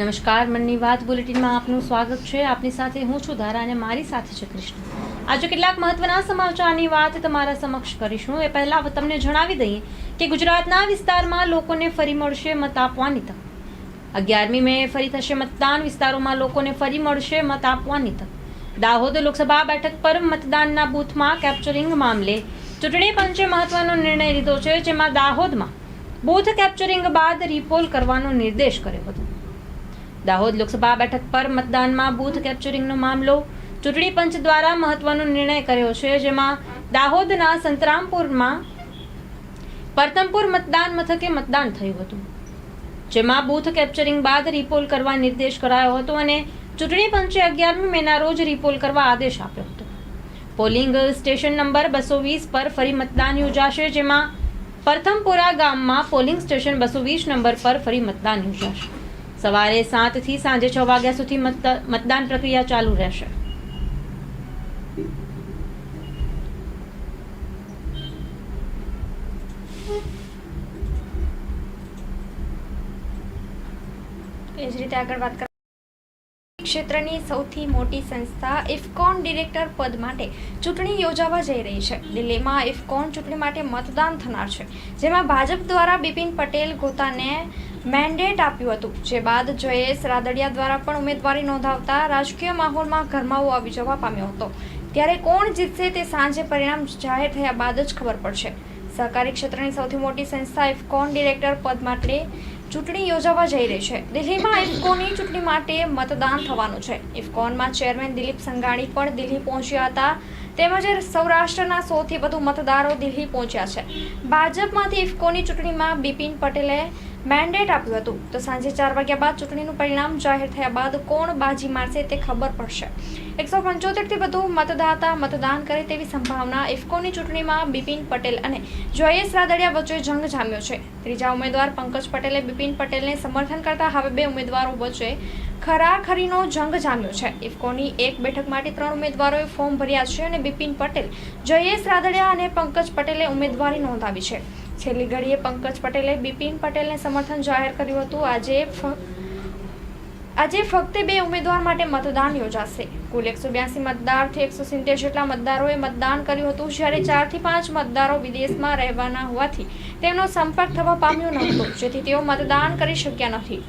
નમસ્કાર, મનની વાત બુલેટિનમાં આપનું સ્વાગત છે. આપની સાથે હું છું ધારા અને મારી સાથે છે કૃષ્ણ. આજે કેટલાક મહત્વના સમાચારની વાત તમારા સમક્ષ કરીશું. એ પહેલા તમને જણાવી દઈએ કે ગુજરાતના વિસ્તારમાં લોકોને ફરી મળશે મત આપવાની તક. અગિયારમી મે ફરી થશે મતદાન, વિસ્તારોમાં લોકોને ફરી મળશે મત આપવાની તક. દાહોદ લોકસભા બેઠક પર મતદાનના બૂથમાં કેપ્ચરિંગ મામલે ચૂંટણી પંચે મહત્વનો નિર્ણય લીધો છે, જેમાં દાહોદમાં બૂથ કેપ્ચરિંગ બાદ રિપોલ કરવાનો નિર્દેશ કર્યો હતો. દાહોદ લોકસભા બેઠક પર મતદાનમાં બૂથ કેપ્ચરિંગનો મામલો ચૂંટણી પંચ દ્વારા મહત્વનો નિર્ણય કર્યો છે, જેમાં દાહોદના સંતરામપુરમાં પરતમપુર મતદાન મથકે મતદાન થયું હતું, જેમાં બૂથ કેપ્ચરિંગ બાદ રિપોલ કરવા નિર્દેશ કરાયો હતો અને ચૂંટણી પંચે અગિયારમી મેના રોજ રિપોલ કરવા આદેશ આપ્યો હતો. પોલિંગ સ્ટેશન નંબર બસો વીસ પર ફરી મતદાન યોજાશે, જેમાં પ્રથમપુરા ગામમાં પોલિંગ સ્ટેશન બસો વીસ નંબર પર ફરી મતદાન યોજાશે. સવારે સાતથી સાંજે છ વાગ્યા સુધી મતદ- મતદાન પ્રક્રિયા ચાલુ રહેશે. રીતે આગળ વાત ક્ષેત્રની સૌથી મોટી સંસ્થા ઇફકોન ડિરેક્ટર પદ માટે ચૂંટણી યોજાવા જઈ રહી છે. દિલ્હીમાં ઇફકોન ચૂંટણી માટે મતદાન થનાર છે. જેમાં ભાજપ દ્વારા બિપિન પટેલ, ગોતાને મેન્ડેટ આપ્યું હતું, જે બાદ જયેશ રાદડિયા દ્વારા પણ ઉમેદવારી નોંધાવતા રાજકીય માહોલમાં ગરમાવો આવી જવા પામ્યો હતો. ત્યારે કોણ જીતશે તે સાંજે પરિણામ જાહેર થયા બાદ જ ખબર પડશે. સહકારી ક્ષેત્રની સૌથી મોટી સંસ્થા ઇફકોન ડિરેક્ટર પદ માટે ચૂંટણી યોજાવા જઈ રહી છે. દિલ્હીમાં ઇફકોની ચૂંટણી માટે મતદાન થવાનું છે. ઇફકોનમાં ચેરમેન દિલીપ સંઘાણી પણ દિલ્હી પહોંચ્યા હતા. તેમજ સૌરાષ્ટ્રના સૌથી વધુ મતદારો દિલ્હી પહોંચ્યા છે. ભાજપમાંથી ઇફકોની ચૂંટણીમાં બિપિન પટેલે મેન્ડેટ આપ્યું હતું. તો સાંજે ચાર વાગ્યા બાદ ચૂંટણીનું પરિણામ જાહેર થયા બાદ કોણ બાજી મારશે તે ખબર પડશે. એકસો પંચોતેરથી વધુ મતદાતા મતદાન કરે તેવી સંભાવના ઇફકોની ચૂંટણીમાં બિપિન પટેલ અને જોયેશ રાદડિયા વચ્ચે જંગ જામ્યો છે. ત્રીજા ઉમેદવાર પંકજ પટેલે બિપિન પટેલને સમર્થન કરતા હવે બે ઉમેદવારો વચ્ચે ખરાખરીનો જંગ જામ્યો છે. ઇફકોની એક બેઠક માટે ત્રણ ઉમેદવારોએ ફોર્મ ભર્યા છે અને બિપિન પટેલ, જયેશ રાદડિયા અને પંકજ પટેલે ઉમેદવારી નોંધાવી છે. છેલ્લી ઘડીએ પંકજ પટેલે, બિપિન પટેલને સમર્થન જાહેર કર્યું હતું. આજે આજે ફક્ત બે ઉમેદવાર માટે મતદાન યોજાશે. કુલ એકસો બ્યાસી મતદારથી એકસો સિત્તેર જેટલા મતદારોએ મતદાન કર્યું હતું. જ્યારે ચારથી પાંચ મતદારો વિદેશમાં રહેવાના હોવાથી તેમનો સંપર્ક થવા પામ્યો ન હતો જેથી તેઓ મતદાન કરી શક્યા નથી.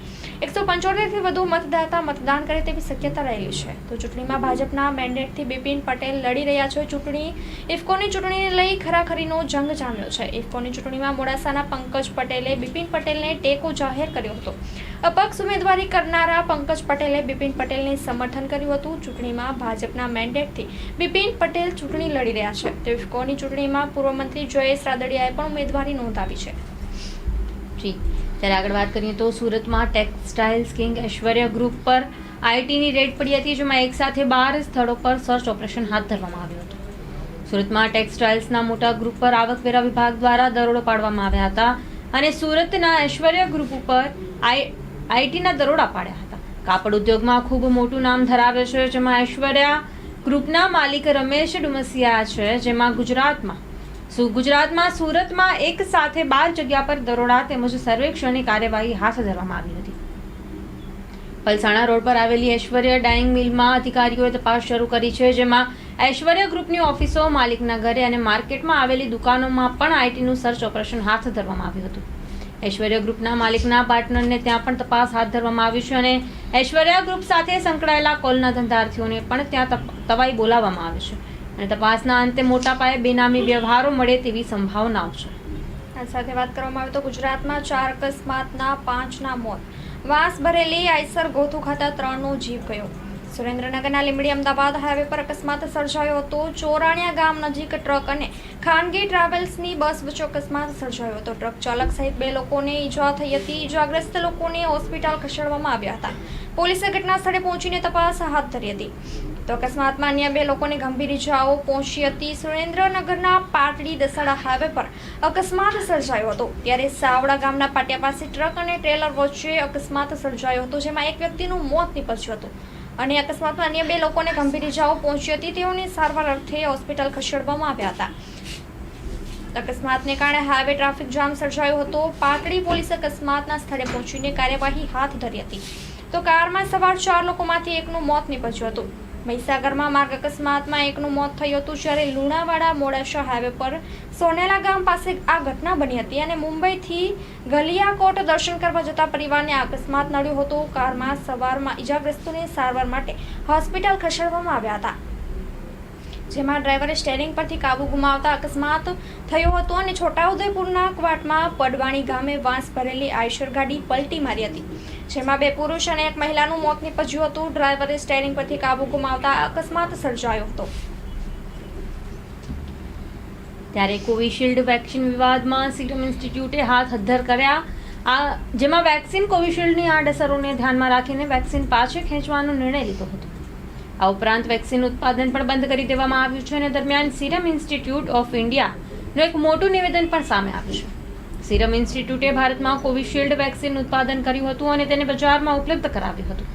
એકસો પંચોતેરથી વધુ મતદાતા મતદાન કરે તેવી શક્યતા રહેલી છે. તો ચૂંટણીમાં ભાજપના મેન્ડેટથી બિપિન પટેલ લડી રહ્યા છે. ચૂંટણી ઇફકોની ચૂંટણીને લઈ ખરાખરીનો જંગ જામ્યો છે. ઇફકોની ચૂંટણીમાં મોડાસાના પંકજ પટેલે બિપિન પટેલને ટેકો જાહેર કર્યો હતો. અપક્ષ ઉમેદવારી કરનારા પંકજ પટેલે બિપિન પટેલને સમર્થન કર્યું હતું. ચૂંટણીમાં ભાજપના મેન્ડેટથી બિપિન પટેલ ચૂંટણી લડી રહ્યા છે. તો ઇફકોની ચૂંટણીમાં પૂર્વ મંત્રી જયેશ રાદડિયાએ પણ ઉમેદવારી નોંધાવી છે. જી. ત્યારે આગળ વાત કરીએ તો સુરતમાં ટેક્સટાઇલ્સ કિંગ ઐશ્વર્ય ગ્રુપ પર આઈટીની રેડ પડી હતી, જેમાં એક સાથે બાર સ્થળો પર સર્ચ ઓપરેશન હાથ ધરવામાં આવ્યું હતું. સુરતમાં ટેક્સટાઇલ્સના મોટા ગ્રુપ પર આવકવેરા વિભાગ દ્વારા દરોડો પાડવામાં આવ્યા હતા અને સુરતના ઐશ્વર્ય ગ્રુપ ઉપર આઈ, આઈટીના દરોડા પાડ્યા હતા. કાપડ ઉદ્યોગમાં ખૂબ મોટું નામ ધરાવે છે, જેમાં ઐશ્વર્યા ગ્રુપના માલિક રમેશ ડુમસિયા છે, જેમાં ગુજરાતમાં ગુજરાતમાં સુરતમાં એક સાથે બાર જગ્યા પર દરોડા તેમજ સર્વેક્ષણની કાર્યવાહી હાથ ધરવામાં આવી હતી? પલસાણા રોડ પર આવેલી ઐશ્વર્ય ડાઇંગ મિલમાં અધિકારીઓએ તપાસ શરૂ કરી છે, જેમાં ઐશ્વર્ય ગ્રુપની ઓફિસો માલિકના ઘરે અને માર્કેટમાં આવેલી દુકાનોમાં પણ આઈટીનું સર્ચ ઓપરેશન હાથ ધરવામાં આવ્યું હતું. ઐશ્વર્ય ગ્રુપના માલિકના પાર્ટનરને ત્યાં પણ તપાસ હાથ ધરવામાં આવી છે અને ઐશ્વર્યા ગ્રુપ સાથે સંકળાયેલા કોલના ધંધાર્થીઓને પણ ત્યાં તવાઈ બોલાવવામાં આવે છે. અને તપાસના અંતે મોટા પાયે બેનામી વ્યવહારો મળે તેવી સંભાવનાઓ છે. આ સાથે વાત કરવામાં આવે તો ગુજરાતમાં ચાર અકસ્માતના પાંચના મોત. વાંસ ભરેલી આઈસર ગોથુ ખાતા ત્રણનો જીવ ગયો. સુરેન્દ્રનગરના લીંબડી અમદાવાદ હાઈવે પર અકસ્માત સર્જાયો હતો. ચોરાણિયા ગામ નજીક ટ્રક અને ખાનગી ટ્રાવેલ્સની બસ વચ્ચે અકસ્માત સર્જાયો હતો. ટ્રક ચાલક સહિત બે લોકોને ઈજા થઈ હતી. ઈજાગ્રસ્ત લોકોને હોસ્પિટલ ખસેડવામાં આવ્યા હતા. પોલીસે ઘટના સ્થળે પહોંચીને તપાસ હાથ ધરી હતી. તો અકસ્માતમાં અન્ય બે લોકોને ગંભીર ઇજાઓ પહોંચી હતી. સુરેન્દ્રનગરના પાટડી દસાડા હાઈવે પર અકસ્માત સર્જાયો હતો. ત્યારે સાવડા ગામના પાટિયા પાસે ટ્રક અને ટ્રેલર વચ્ચે અકસ્માત સર્જાયો હતો, જેમાં એક વ્યક્તિનું મોત નીપજ્યું હતું. અને અકસ્માતમાં અન્ય બે લોકોને ગંભીર ઇજાઓ પહોંચી હતી. તેઓને સારવાર અર્થે હોસ્પિટલ ખસેડવામાં આવ્યા હતા. અકસ્માતને કારણે હાઈવે ટ્રાફિક જામ સર્જાયો હતો. પાટડી પોલીસ અકસ્માતના સ્થળે પહોંચીને કાર્યવાહી હાથ ધરી હતી. તો કારમાં સવાર ચાર લોકોમાંથી એકનું મોત નીપજ્યું હતું. મહીસાગરમાં માર્ગ અકસ્માતમાં એકનું મોત થયું હતું જ્યારે લુણાવાડા મોડાસા હાઈવે પર સોનેલા ગામ પાસે આ ઘટના બની હતી અને મુંબઈથી ગલિયાકોટ દર્શન કરવા જતા પરિવારને અકસ્માત નડ્યો હતો. કારમાં સવારમાં ઈજાગ્રસ્તોને સારવાર માટે હોસ્પિટલ ખસેડવામાં આવ્યા હતા. જેમાં ડ્રાઈવરે સ્ટેરિંગ પરથી કાબુ ગુમાવતા અકસ્માત થયો હતો અને છોટાઉદેપુરના ક્વાટમાં પડવાણી ગામે વાંસ ભરેલી આયશર ગાડી પલટી મારી હતી, જેમાં બે પુરુષ અને એક મહિલાનું મોત નીપજ્યું હતું. ડ્રાઈવરે સ્ટેરિંગ પરથી કાબુ ગુમાવતા અકસ્માત સર્જાયો હતો. ત્યારે કોવિશિલ્ડ વેક્સિન વિવાદમાં સિરમ ઇન્સ્ટિટ્યૂટે હાથ હદ્ધર કર્યા. આ, જેમાં વેક્સિન કોવિશિલ્ડની આડઅસરોને ધ્યાનમાં રાખીને વેક્સિન પાછી ખેંચવાનો નિર્ણય લીધો હતો. આ ઉપરાંત વેક્સિન ઉત્પાદન પણ બંધ કરી દેવામાં આવ્યું છે અને દરમિયાન સિરમ ઇન્સ્ટિટ્યૂટ ઓફ ઇન્ડિયાનું એક મોટું નિવેદન પણ સામે આવ્યું છે. સિરમ ઇન્સ્ટિટ્યૂટે ભારતમાં કોવિશિલ્ડ વેક્સિન ઉત્પાદન કર્યું હતું અને તેને બજારમાં ઉપલબ્ધ કરાવ્યું હતું.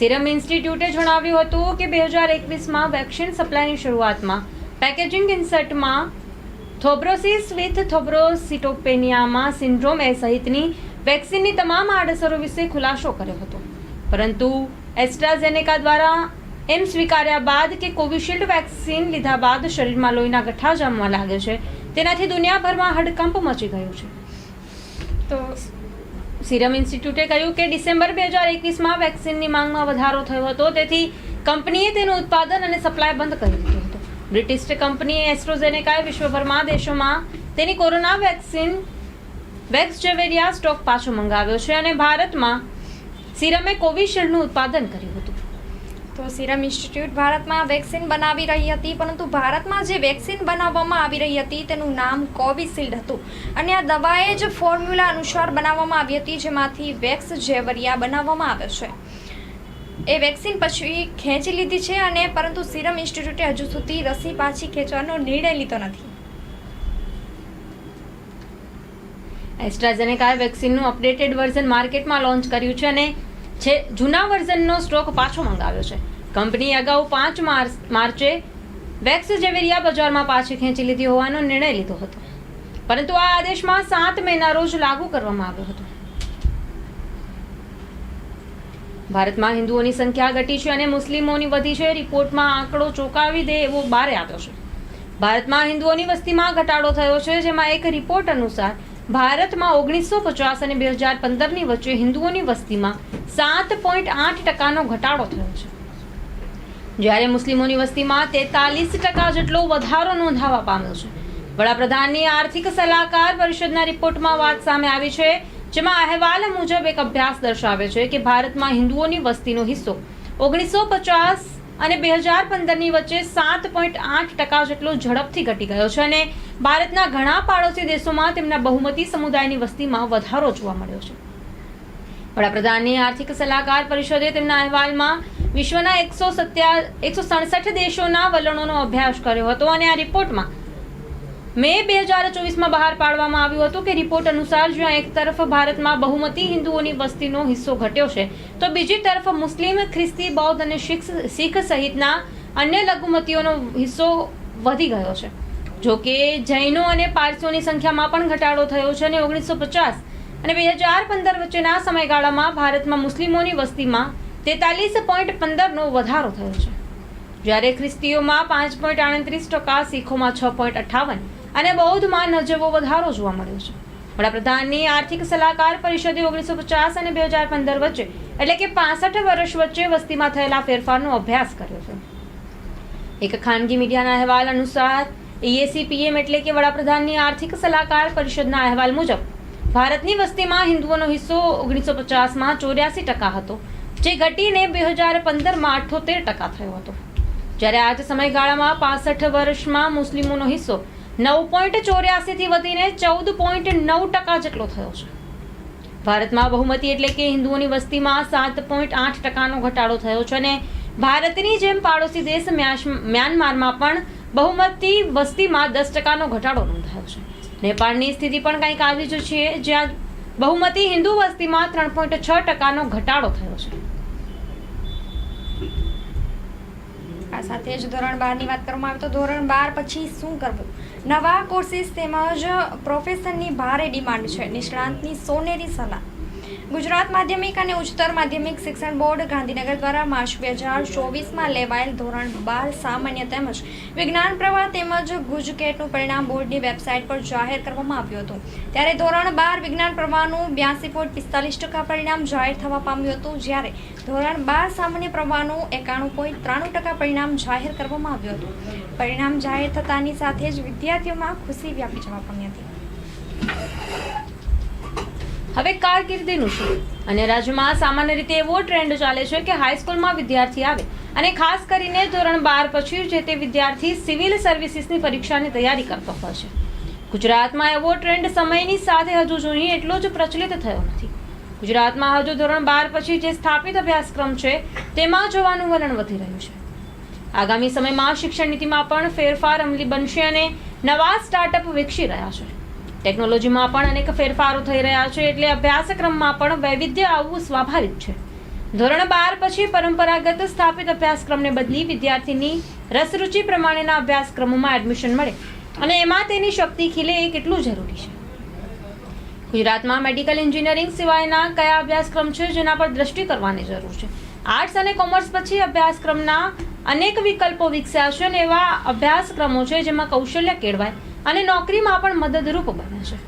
સિરમ ઇન્સ્ટિટ્યૂટે જણાવ્યું હતું કે બે હજાર એકવીસમાં વેક્સિન સપ્લાયની શરૂઆતમાં પેકેજિંગ ઇન્સર્ટમાં થોબ્રોસિસ વિથ થોબ્રોસિટોપેનિયામાં સિન્ડ્રોમ એ સહિતની વેક્સિનની તમામ આડઅસરો વિશે ખુલાસો કર્યો હતો. પરંતુ એસ્ટ્રાઝેનેકા દ્વારા એમ સ્વીકાર્યા બાદ કે કોવિશિલ્ડ વેક્સિન લીધા બાદ શરીરમાં લોહીના ગઠ્ઠા જામવા લાગે છે. તેનાથી દુનિયાભરમાં હડકંપ મચી ગયો છે. તો સિરમ ઇન્સ્ટિટ્યૂટે કહ્યું કે ડિસેમ્બર બે હજાર એકવીસમાં વેક્સિનની માંગમાં વધારો થયો હતો. તેથી કંપનીએ તેનું ઉત્પાદન અને સપ્લાય બંધ કરી દીધું હતું. બ્રિટિશ કંપનીએ એસ્ટ્રોઝેનેકાએ વિશ્વભરમાં દેશોમાં તેની corona vaccine Vaxzevria stock પાછો મંગાવ્યો છે અને ભારતમાં સિરમે કોવિશિલ્ડનું ઉત્પાદન કર્યું હતું. તો સિરમ ઇન્સ્ટિટ્યૂટ ભારતમાં વેક્સિન બનાવી રહી હતી, પરંતુ ભારતમાં જે વેક્સિન બનાવવામાં આવી રહી હતી તેનું નામ કોવિશિલ્ડ હતું. અને આ દવાએ જ ફોર્મ્યુલા અનુસાર બનાવવામાં આવી હતી, જેમાંથી વેક્સ જેવરિયા બનાવવામાં આવે છે. એ વેક્સિન પછી ખેંચી લીધી છે અને પરંતુ સિરમ ઇન્સ્ટિટ્યૂટે હજુ સુધી રસી પાછી ખેંચવાનો નિર્ણય લીધો નથી. એસ્ટ્રાઝેનેકાએ વેક્સિનનું અપડેટેડ વર્ઝન માર્કેટમાં લોન્ચ કર્યું છે અને છે જૂના વર્ઝનનો સ્ટોક પાછો મંગાવ્યો છે. કંપનીએ અગાઉ પાંચ માર્ચ વેક્સ જેવેરિયા બજારમાં પાછી ખેંચી લીધી હોવાનો નિર્ણય લીધો હતો. પરંતુ આ આદેશમાં સાત મેના રોજ લાગુ કરવામાં આવ્યો હતો. ભારતમાં હિન્દુઓની સંખ્યા ઘટી છે અને મુસ્લિમોની વધી છે. રિપોર્ટમાં આંકડો ચોંકાવી દે એવો બારે આવ્યો છે. ભારતમાં હિન્દુઓની વસ્તીમાં ઘટાડો થયો છે, જેમાં એક રિપોર્ટ અનુસાર ભારતમાં ઓગણીસો પચાસ અને બે હજાર પંદરની વચ્ચે હિન્દુઓની વસ્તીમાં સાત પોઈન્ટ આઠ ટકાનો ઘટાડો થયો છે. જ્યારે મુસ્લિમોની વસ્તીમાં તેતાલીસ ટકા જેટલો વધારો નોંધાવા પામ્યો છે. વડાપ્રધાનની આર્થિક સલાહકાર પરિષદના રિપોર્ટમાં વાત સામે આવી છે, જેમાં અહેવાલ મુજબ એક અભ્યાસ દર્શાવે છે કે ભારતમાં હિન્દુઓની વસ્તીનો હિસ્સો ઓગણીસો પચાસ અને બે હજાર પંદરની વચ્ચે સાત પોઈન્ટ આઠ ટકા જેટલો ઝડપથી ઘટી ગયો છે અને ભારતના ઘણા પાડોશી દેશોમાં તેમના બહુમતી સમુદાયની વસ્તીમાં વધારો જોવા મળ્યો છે. વડાપ્રધાનની આર્થિક સલાહકાર પરિષદે તેમના અહેવાલમાં વિશ્વના એકસો સત્યા એકસો સડસઠ દેશોના વલણોનો અભ્યાસ કર્યો હતો અને આ રિપોર્ટમાં મે બે હજાર ચોવીસમાં બહાર પાડવામાં આવ્યું હતું કે રિપોર્ટ અનુસાર જ્યાં એક તરફ ભારતમાં બહુમતી હિન્દુઓની વસ્તીનો હિસ્સો ઘટ્યો છે, તો બીજી તરફ મુસ્લિમ, ખ્રિસ્તી, બૌદ્ધ અને શીખ શીખ સહિતના અન્ય લઘુમતીઓનો હિસ્સો વધી ગયો છે. જોકે જૈનો અને પારસીઓની સંખ્યામાં પણ ઘટાડો થયો છે અને ઓગણીસો પચાસ અને બે હજાર પંદર વચ્ચેના સમયગાળામાં ભારતમાં મુસ્લિમોની વસ્તીમાં તેતાલીસ પોઈન્ટ પંદરનો વધારો થયો છે. જ્યારે ખ્રિસ્તીઓમાં પાંચ પોઈન્ટ આડત્રીસ ટકા, શીખોમાં છ પોઈન્ટ અઠ્ઠાવન અને બૌદ્ધમાં નજવો વધારો જોવા મળ્યો છે. વડાપ્રધાનની આર્થિક સલાહકાર પરિષદે ઓગણીસો પચાસ અને બે હજાર પંદર વચ્ચે એટલે કે પાસઠ વર્ષ વચ્ચે વસ્તીમાં થયેલા ફેરફારનો અભ્યાસ કર્યો છે. એક ખાનગી મીડિયાના અહેવાલ અનુસાર ઈએસીપીએમ એટલે કે વડાપ્રધાનની આર્થિક સલાહકાર પરિષદના અહેવાલ મુજબ ભારતની વસ્તીમાં હિન્દુઓનો હિસ્સો ઓગણીસો પચાસમાં ચોર્યાસી ટકા હતો, જે ઘટીને બે હજાર પંદરમાં અઠ્ઠોતેર ટકા થયો હતો. જ્યારે આ જ સમયગાળામાં પાસઠ વર્ષમાં મુસ્લિમોનો હિસ્સો નવ પોઈન્ટ ચોર્યાસીથી વધીને ચૌદ પોઈન્ટ નવ ટકા જેટલો થયો છે. ભારતમાં બહુમતી એટલે કે હિન્દુઓની વસ્તીમાં સાત પોઈન્ટ આઠ ટકાનો ઘટાડો થયો છે અને ભારતની જેમ પાડોશી દેશ મ્યાનમારમાં પણ બહુમતી વસ્તીમાં દસ ટકાનો ઘટાડો નોંધાયો છે. નેપાળની સ્થિતિ પણ કંઈક આવી જ છે, જ્યાં બહુમતી હિન્દુ વસ્તીમાં ત્રણ પોઈન્ટ છ ટકાનો ઘટાડો થયો છે. આ સાથે જ ધોરણ બારની વાત કરવામાં આવે તો ધોરણ બાર પછી શું કરવું? નવા કોર્સિસ તેમજ પ્રોફેશનની ભારે ડિમાન્ડ છે. નિષ્ણાંતની સોનેરી સલાહ. ગુજરાત માધ્યમિક અને ઉચ્ચતર માધ્યમિક શિક્ષણ બોર્ડ ગાંધીનગર દ્વારા માર્ચ બે હજાર ચોવીસમાં લેવાયેલ ધોરણ બાર સામાન્ય તેમજ વિજ્ઞાન પ્રવાહ તેમજ ગુજકેટનું પરિણામ બોર્ડની વેબસાઇટ પર જાહેર કરવામાં આવ્યું હતું. ત્યારે ધોરણ બાર વિજ્ઞાન પ્રવાહનું બ્યાસી પોઈન્ટ પિસ્તાલીસ ટકા પરિણામ જાહેર થવા પામ્યું હતું, જ્યારે ધોરણ બાર સામાન્ય પ્રવાહનું એકાણું પોઈન્ટ ત્રાણું ટકા પરિણામ જાહેર કરવામાં આવ્યું હતું. પરિણામ જાહેર થતાની સાથે જ વિદ્યાર્થીઓમાં ખુશી વ્યાપી જવા પામી હતી હવે કારકિર્દીનું શું અને રાજ્યમાં સામાન્ય રીતે એવો ટ્રેન્ડ ચાલે છે કે હાઈસ્કૂલમાં વિદ્યાર્થી આવે. અને ખાસ કરીને ધોરણ બાર પછી જે તે વિદ્યાર્થી સિવિલ સર્વિસીસની પરીક્ષાની તૈયારી કરતો હોય છે. ગુજરાતમાં એવો ટ્રેન્ડ સમયની સાથે હજુ જોઈએ એટલો જ પ્રચલિત થયો નથી. ગુજરાતમાં હજુ ધોરણ બાર પછી જે સ્થાપિત અભ્યાસક્રમ છે, તેમાં જવાનું વલણ વધી રહ્યું છે. આગામી સમયમાં શિક્ષણ નીતિમાં પણ ફેરફાર અમલી બનશે અને નવા સ્ટાર્ટઅપ વિકસી રહ્યા છે. ટેકનોલોજીમાં પણ અનેક ફેરફારો થઈ રહ્યા છે એટલે અભ્યાસક્રમમાં પણ વૈવિધ્ય આવવું સ્વાભાવિક છે. ધોરણ બાર પછી પરંપરાગત સ્થાપિત અભ્યાસક્રમને બદલી વિદ્યાર્થીની રસરૂચિ પ્રમાણેના અભ્યાસક્રમોમાં એડમિશન મળે. અને એમાં તેની શક્તિ ખીલે એ કેટલું જરૂરી છે? ગુજરાતમાં મેડિકલ એન્જિનિયરિંગ સિવાયના કયા અભ્યાસક્રમ છે જેના પર દ્રષ્ટિ કરવાની જરૂર છે? આર્ટ્સ અને કોમર્સ પછી અભ્યાસક્રમના અનેક વિકલ્પો વિકસ્યા છે અને એવા અભ્યાસક્રમો છે જેમાં કૌશલ્ય કેળવાય. અને નોકરીમાં પણ મદદરૂપ બને છે.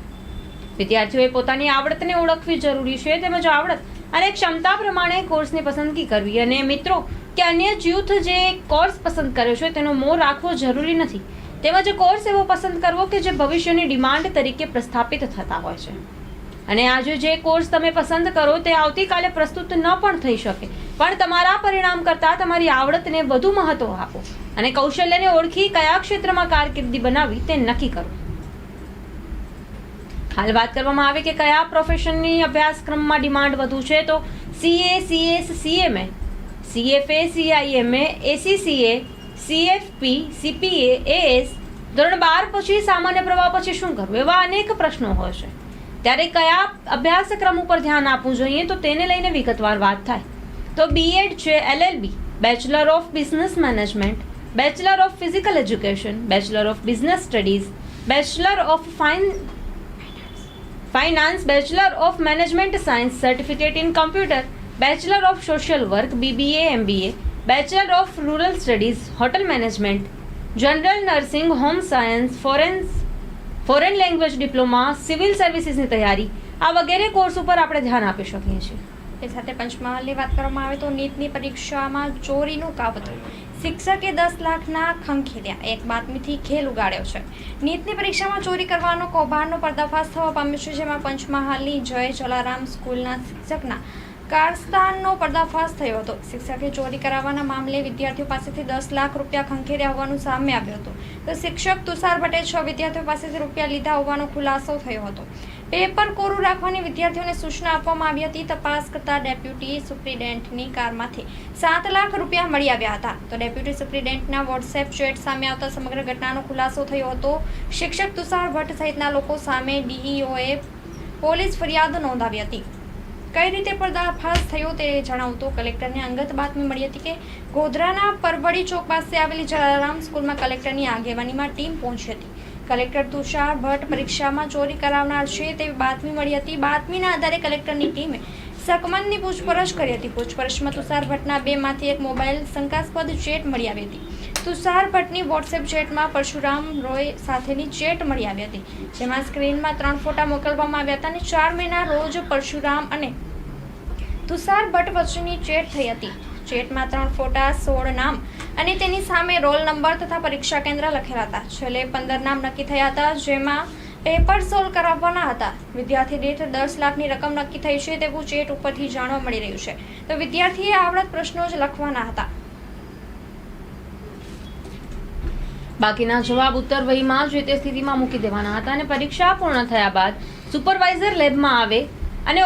વિદ્યાર્થીઓએ પોતાની આવડતને ઓળખવી જરૂરી છે તેમજ આવડત અને ક્ષમતા પ્રમાણે કોર્સની પસંદગી કરવી. અને મિત્રો કે અન્ય જૂથ જે કોર્સ પસંદ કર્યો છે તેનો મોહ રાખવો જરૂરી નથી. તેમજ કોર્સ એવો પસંદ કરવો કે જે ભવિષ્યની ડિમાન્ડ તરીકે પ્રસ્થાપિત થતા હોય છે. અને આજે જે કોર્સ તમે પસંદ કરો તે આવતીકાલે પ્રસ્તુત ન પણ થઈ શકે. પણ તમારા પરિણામ કરતાં તમારી આવડતને વધુ મહત્વ આપો. અને કૌશલ્યને ઓળખી કયા ક્ષેત્રમાં કારકિર્દી બનાવી તે નક્કી કરો. હાલ વાત કરવામાં આવે કે કયા પ્રોફેશનની અભ્યાસક્રમમાં ડિમાન્ડ વધુ છે, તો CA CS CMA CFA CIMA ACCA CFP CPA AS ધોરણ બાર પછી સામાન્ય પ્રવાહ પછી શું કરવું? એવા અનેક પ્રશ્નો હોય છે. ત્યારે કયા અભ્યાસક્રમ ઉપર ધ્યાન આપવું જોઈએ તો તેને લઈને વિગતવાર વાત થાય તો બીએડ છે LLB bachelor of business management bachelor of physical education bachelor of business studies bachelor of fine finance bachelor of management science certificate in computer bachelor of social work BBA MBA bachelor of rural studies hotel management general nursing home science forensic foreign language diploma civil સર્વિસીસની તૈયારી, આ વગેરે course ઉપર આપણે ધ્યાન આપી શકીએ છીએ. એ સાથે પંચમહાલની વાત કરવામાં આવે તો નીટની પરીક્ષામાં ચોરીનું કાવતરું. શિક્ષકે દસ લાખના ખંખેર્યા એક બાતમીથી ખેલ ઉગાડ્યો છે. નીટની પરીક્ષામાં ચોરી કરવાનો કૌભાંડનો પર્દાફાશ થવા પામ્યો છે, જેમાં પંચમહાલની જય જલારામ સ્કૂલના શિક્ષકના કારસ્તાનનો પર્દાફાશ થયો હતો. શિક્ષકે ચોરી કરાવવાના મામલે વિદ્યાર્થીઓ પાસેથી દસ લાખ રૂપિયા ખંખેર્યા હોવાનું સામે આવ્યું હતું. તો શિક્ષક તુષાર ભટ્ટે છ વિદ્યાર્થીઓ પાસેથી રૂપિયા લીધા હોવાનો ખુલાસો થયો હતો. પેપર કોરું રાખવાની વિદ્યાર્થીઓને સૂચના આપવામાં આવી હતી. તપાસ કરતા ડેપ્યુટી સુપ્રિન્ટેન્ડન્ટની કારમાંથી સાત લાખ રૂપિયા મળી આવ્યા હતા. તો ડેપ્યુટી સુપ્રિન્ટેન્ડન્ટના વોટ્સએપ ચેટ સામે આવતા સમગ્ર ઘટનાનો ખુલાસો થયો હતો. શિક્ષક તુષાર ભટ્ટ સહિતના લોકો સામે ડીઈઓએ પોલીસ ફરિયાદ નોંધાવી હતી. કઈ રીતે પર્દાફાશ થયો તે જણાવતો કલેક્ટરને અંગત બાતમી મળી હતી કે ગોધરાના પરવડી ચોક પાસે આવેલી જલારામ સ્કૂલમાં કલેક્ટરની આગેવાનીમાં ટીમ પહોંચી હતી. કલેક્ટર તુષાર ભટ્ટ પરીક્ષામાં ચોરી કરાવનાર છે તેવી બાતમી મળી હતી. બાતમીના આધારે કલેક્ટરની ટીમે સકમનની પૂછપરછ કરી હતી. પૂછપરછમાં તુષાર ભટ્ટના બેમાંથી એક મોબાઈલ શંકાસ્પદ ચેટ મળી આવી હતી. તુષાર ભટ્ટની વોટ્સએપ ચેટમાં પરશુરામ રોય સાથેની ચેટ મળી આવી હતી, જેમાં સ્ક્રીનમાં ત્રણ ફોટા મોકલવામાં આવ્યા હતા અને ચાર મહિના રોજ પરશુરામ અને તુષાર ભટ્ટ વચ્ચેની ચેટ થઈ હતી. ચેટમાં ત્રણ ફોટા, સોળ નામ અને તેની સામે રોલ નંબર તથા પરીક્ષા કેન્દ્ર લખેલા હતા. છેલ્લે પંદર નામ નક્કી થયા હતા, જેમાં પેપર સોલ્વ કરાવવાના હતા. વિદ્યાર્થી દીઠ દસ લાખની રકમ નક્કી થઈ છે તેવું ચેટ ઉપરથી જાણવા મળી રહ્યું છે. તો વિદ્યાર્થીએ આવડત પ્રશ્નો જ લખવાના હતા. બાકીના જવાબ ઉત્તર વહીમાં જે તે સ્થિતિમાં મૂકી દેવાના હતા અને પરીક્ષા પૂર્ણ થયા બાદ સુપરવાઇઝર લેબમાં આવે અને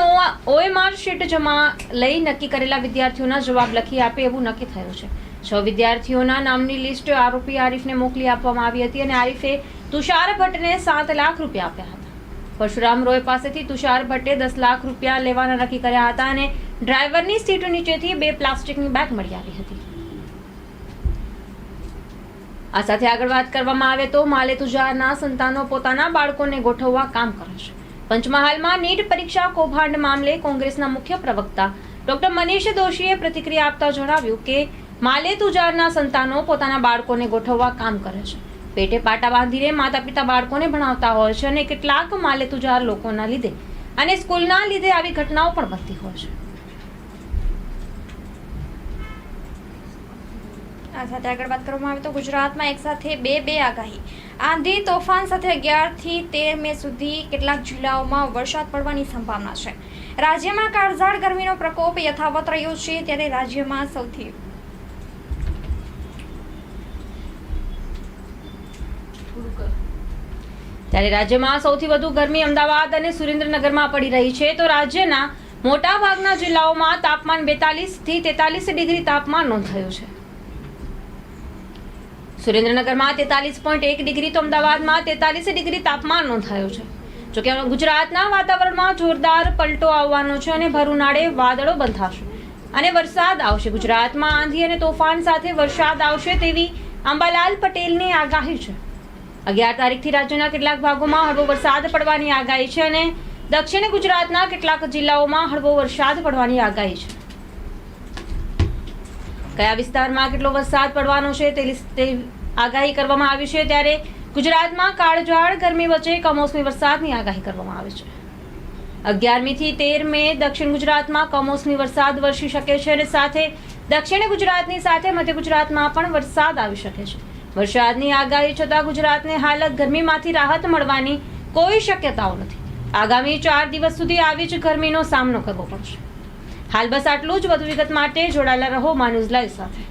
ઓએમઆર શીટ જમા લઈ નક્કી કરેલા વિદ્યાર્થીઓના જવાબ લખી આપે એવું નક્કી થયું છે. છ વિદ્યાર્થીઓના નામની લિસ્ટ આરોપી આરીફને મોકલી આપવામાં આવી હતી અને આરીફે તુષાર ભટ્ટને સાત લાખ રૂપિયા આપ્યા હતા. પરશુરામ રોય પાસેથી તુષાર ભટ્ટે દસ લાખ રૂપિયા લેવાના નક્કી કર્યા હતા અને ડ્રાઈવરની સીટ નીચેથી બે પ્લાસ્ટિકની બેગ મળી આવી હતી. આ સાથે આગળ વાત કરવામાં આવે તો માલે તુજારના સંતાનો પોતાના બાળકોને ગોઠવવા કામ કરે છે. પંચમહાલમાં નીટ પરીક્ષા કૌભાંડ મામલે કોંગ્રેસના મુખ્ય પ્રવક્તા ડોક્ટર મનીષ દોશીએ પ્રતિક્રિયા આપતા જણાવ્યું કે માલે તુજારના સંતાનો પોતાના બાળકોને ગોઠવવા કામ કરે છે. પેટે પાટા બાંધીને માતા પિતા બાળકોને ભણાવતા હોય છે અને કેટલાક માલે તુજાર લોકોના લીધે અને સ્કૂલના લીધે આવી ઘટનાઓ પણ બનતી હોય છે. આ સાથે આગળ વાત કરવામાં આવે તો ગુજરાતમાં એક સાથે બે બે આગાહી. આંધી તોફાન સાથે અગિયારથી તેર મે સુધી કેટલાક જિલ્લાઓમાં વરસાદ પડવાની સંભાવના છે. રાજ્યમાં કાળઝાળ ગરમીનો પ્રકોપ યથાવત રહ્યો છે ત્યારે રાજ્યમાં સૌથી ત્યારે રાજ્યમાં સૌથી વધુ ગરમી અમદાવાદ અને સુરેન્દ્રનગરમાં પડી રહી છે. તો રાજ્યના મોટાભાગના જિલ્લાઓમાં તાપમાન બેતાલીસથી તેતાલીસ ડિગ્રી તાપમાન નોંધાયું છે. સુરેન્દ્રનગરમાં તેતાલીસ પોઈન્ટ એક ડિગ્રી તો અમદાવાદમાં તેતાલીસ ડિગ્રી તાપમાન નોંધાયું છે. જોકે ગુજરાતના વાતાવરણમાં જોરદાર પલટો આવવાનો છે અને ભર ઉનાળે વાદળો બંધાશે. અને વરસાદ આવશે. ગુજરાતમાં આંધી અને તોફાન સાથે વરસાદ આવશે તેવી અંબાલાલ પટેલની આગાહી છે. અગિયાર તારીખથી રાજ્યના કેટલાક ભાગોમાં હળવો વરસાદ પડવાની આગાહી છે અને દક્ષિણ ગુજરાતના કેટલાક જિલ્લાઓમાં હળવો વરસાદ પડવાની આગાહી છે. કયા વિસ્તારમાં કેટલો વરસાદ પડવાનો છે તે આગાહી કરવામાં આવી છે ત્યારે ગુજરાતમાં કાળઝાળ ગરમી વચ્ચે કમોસમી વરસાદની આગાહી કરવામાં આવી છે. અગિયારમી થી તેર મે દક્ષિણ ગુજરાતમાં કમોસમી વરસાદ વરસી શકે છે અને સાથે દક્ષિણ ગુજરાતની સાથે મધ્ય ગુજરાતમાં પણ વરસાદ આવી શકે છે. વરસાદની આગાહી છતાં ગુજરાતને હાલ ગરમીમાંથી રાહત મળવાની કોઈ શક્યતાઓ નથી. આગામી ચાર દિવસ સુધી આવી જ ગરમીનો સામનો કરવો પડશે. હાલ બસ આટલું જ. વધુ વિગત માટે જોડાયેલા રહો માન્યુઝ લાઈવ સાથે.